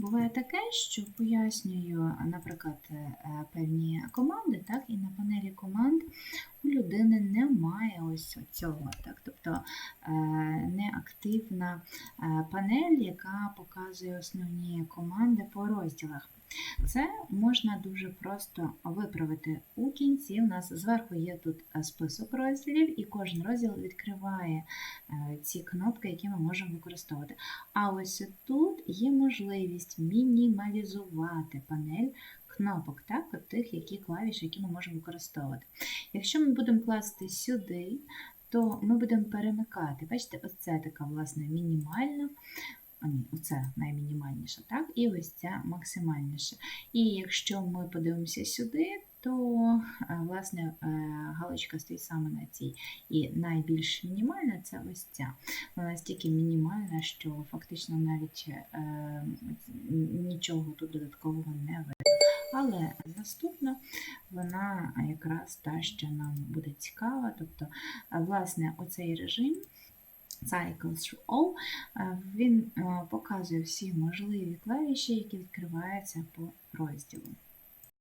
Буває таке, що пояснюю, наприклад, е, певні команди, так, і на панелі команд у людини немає ось цього, так, тобто е, неактивна е, панель, яка показує основні команди по розділах. Це можна дуже просто виправити. У кінці у нас зверху є тут е, список розділів, і кожен розділ відкриває ці кнопки, які ми можемо використовувати. А ось тут є можливість мінімалізувати панель кнопок, так, тих, які клавіші, які ми можемо використовувати. Якщо ми будемо класти сюди, то ми будемо перемикати. Бачите, ось це така власне мінімальна. Оце наймінімальніше, так? І ось ця максимальніше. І якщо ми подивимося сюди, то е, власне е, галочка стоїть саме на цій. І найбільш мінімальна це ось ця. Вона настільки мінімальна, що фактично навіть е, нічого тут додаткового не видно. Але наступна вона якраз та, що нам буде цікава. Тобто, е, власне, оцей режим. Cycles all, е, він е, показує всі можливі клавіші, які відкриваються по розділу.